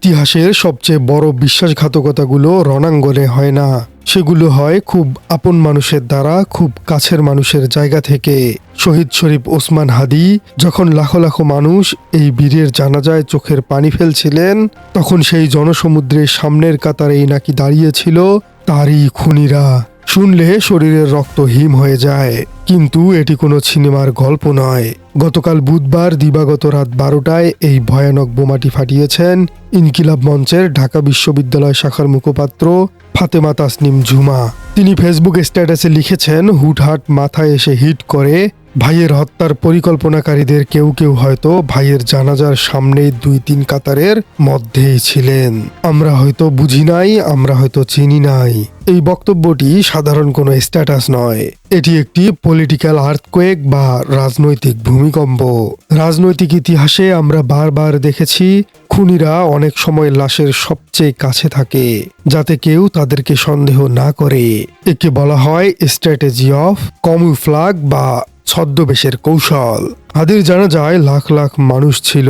ইতিহাসের সবচেয়ে বড় বিশ্বাসঘাতকতাগুলো রণাঙ্গনে হয় না। সেগুলো হয় খুব আপন মানুষের দ্বারা, খুব কাছের মানুষের জায়গা থেকে। শহীদ শরীফ ওসমান হাদি যখন লাখো লাখো মানুষ এই বীরের জানাজায় চোখের পানি ফেলছিলেন, তখন সেই জনসমুদ্রের সামনের কাতারেই নাকি দাঁড়িয়েছিল তারই খুনিরা। শুনলে শরীরের রক্ত হিম হয়ে যায়। কিন্তু এটি কোনো সিনেমার গল্প নয়। গতকাল বুধবার দিবাগত রাত বারোটায় এই ভয়ানক বোমাটি ফাটিয়েছেন ইনকিলাব মঞ্চের ঢাকা বিশ্ববিদ্যালয় শাখার মুখপাত্র ফাতেমা তাসনিম ঝুমা। তিনি ফেসবুক স্ট্যাটাসে লিখেছেন, হুটহাট মাথায় এসে হিট করে ভাইয়ের হত্যার পরিকল্পনাকারীদের কেউ কেউ হয়তো ভাইয়ের জানাজার সামনেই দুই তিন কাতারের মধ্যেই ছিলেন। আমরা হয়তো বুঝি নাই, আমরা হয়তো চিনি নাই। এই বক্তব্যটি সাধারণ কোনো স্ট্যাটাস নয়। এটি একটি পলিটিক্যাল আর্থকোয়েক বা রাজনৈতিক ভূমিকম্প। রাজনৈতিক ইতিহাসে আমরা বারবার দেখেছি, খুনিরা অনেক সময় লাশের সবচেয়ে কাছে থাকে, যাতে কেউ তাদেরকে সন্দেহ না করে। একে বলা হয় স্ট্র্যাটেজি অফ কমিউফ্লাগ বা ছদ্মবেশের কৌশল। হাদির জানা যায় লাখ লাখ মানুষ ছিল।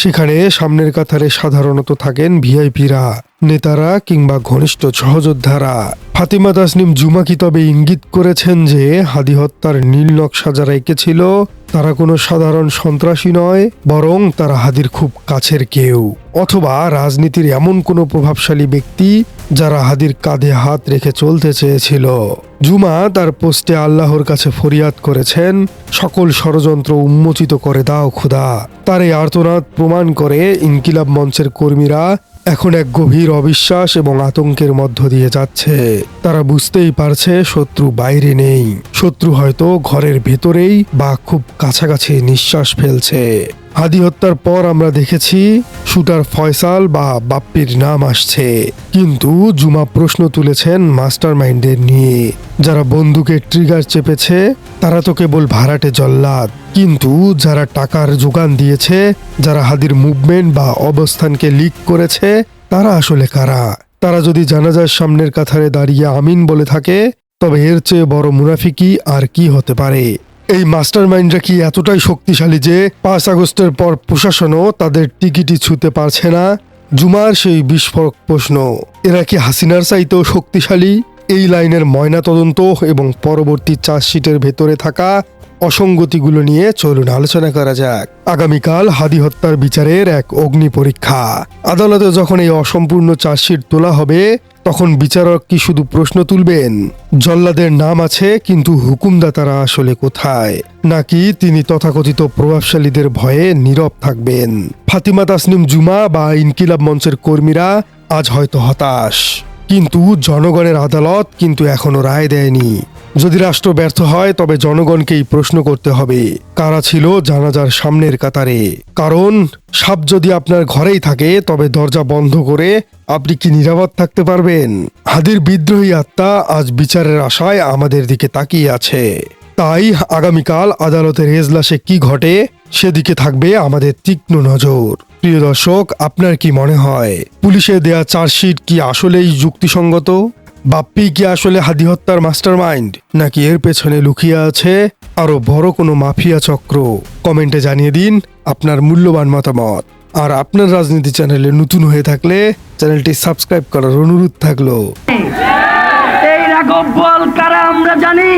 সেখানে সামনের কাতারে সাধারণত থাকেন ভিআইপিরা, নেতারা কিংবা ঘনিষ্ঠ সহযোদ্ধারা। ফাতিমা তাসনিম জুমা কি তবে ইঙ্গিত করেছেন যে হাদি হত্যার নীল নকশা যারা এঁকেছিল, তারা কোনো সাধারণ সন্ত্রাসী নয়, বরং তারা হাদির খুব কাছের কেউ। অথবা রাজনীতির এমন কোনো প্রভাবশালী ব্যক্তি যারা হাদির কাঁধে হাত রেখে চলতে চেয়েছিল। জুমা তার পোস্টে আল্লাহর কাছে ফরিয়াদ করেছেন, সকল ষড়যন্ত্র উন্মোচিত করে দাও খুদা। তার এই আর্তনাদ প্রমাণ করে ইনকিলাব মঞ্চের কর্মীরা এখন এক গভীর অবিশ্বাস এবং আতঙ্কের মধ্য দিয়ে যাচ্ছে। তারা বুঝতেই পারছে শত্রু বাইরে নেই। শত্রু হয়তো ঘরের ভেতরেই বা খুব কাছাকাছি নিঃশ্বাস ফেলছে। হাদি হত্যার পর আমরা দেখেছি শুটার ফয়সাল বা বাপ্পির নাম আসছে। কিন্তু জুমা প্রশ্ন তুলেছেন মাস্টার মাইন্ডের নিয়ে। যারা বন্দুকের ট্রিগার চেপেছে, তারা তো কেবল ভাড়াটে জল্লাদ। কিন্তু যারা টাকার যোগান দিয়েছে, যারা হাদির মুভমেন্ট বা অবস্থানকে লিক করেছে, তারা আসলে কারা? তারা যদি জানাজার সামনের কাতারে দাঁড়িয়ে আমিন বলে থাকে, তবে এর চেয়ে বড় মুনাফিকি আর কি হতে পারে? এই মাস্টার মাইন্ডরা কি এতটাই শক্তিশালী যে পাঁচ আগস্টের পর প্রশাসনও তাদের টিকিটি ছুতে পারছে না? জুমার সেই বিস্ফোরক প্রশ্ন। এরা কি হাসিনার চাইতেও শক্তিশালী? এই লাইনের ময়না তদন্ত এবং পরবর্তী চার্জশিটের ভেতরে থাকা অসঙ্গতিগুলো নিয়ে চলুন আলোচনা করা যাক। আগামীকাল হাদি হত্যার বিচারের এক অগ্নি পরীক্ষা। আদালতে যখন এই অসম্পূর্ণ চার্জশিট তোলা হবে তখন বিচারক কি শুধু প্রশ্ন তুলবেন? জল্লাদের নাম আছে, কিন্তু হুকুমদাতারা আসলে কোথায়? নাকি তিনি তথাকথিত প্রভাবশালীদের ভয়ে নীরব থাকবেন? ফাতিমা তাসনিম জুমা বা ইনকিলাব মঞ্চের কর্মীরা আজ হয়তো হতাশ। কিন্তু জনগণের আদালত কিন্তু এখনও রায় দেয়নি। যদি রাষ্ট্র ব্যর্থ হয়, তবে জনগণকেই প্রশ্ন করতে হবে, কারা ছিল জানাজার সামনের কাতারে? কারণ, সাপ যদি আপনার ঘরেই থাকে, তবে দরজা বন্ধ করে আপনি কি নিরাপদ থাকতে পারবেন? হাদির বিদ্রোহী আত্মা আজ বিচারের আশায় আমাদের দিকে তাকিয়ে আছে। তাই আগামীকাল আদালতের এজলাসে কি ঘটে, সেদিকে থাকবে আমাদের তীক্ষ্ণ নজর। প্রিয় দর্শক, আপনার কি মনে হয় পুলিশের দেয়া চার্জশিট কি আসলেই যুক্তিসঙ্গত? বাপ্পি কি আসলে হাদি হত্যার মাস্টার মাইন্ড নাকি এর পেছনে লুকিয়ে আছে আরও বড় কোনো মাফিয়া চক্র? কমেন্টে জানিয়ে দিন আপনার মূল্যবান মতামত। আর আপনার রাজনীতি চ্যানেলে নতুন হয়ে থাকলে চ্যানেলটি সাবস্ক্রাইব করার অনুরোধ থাকল। এই বল কারা আমরা জানি।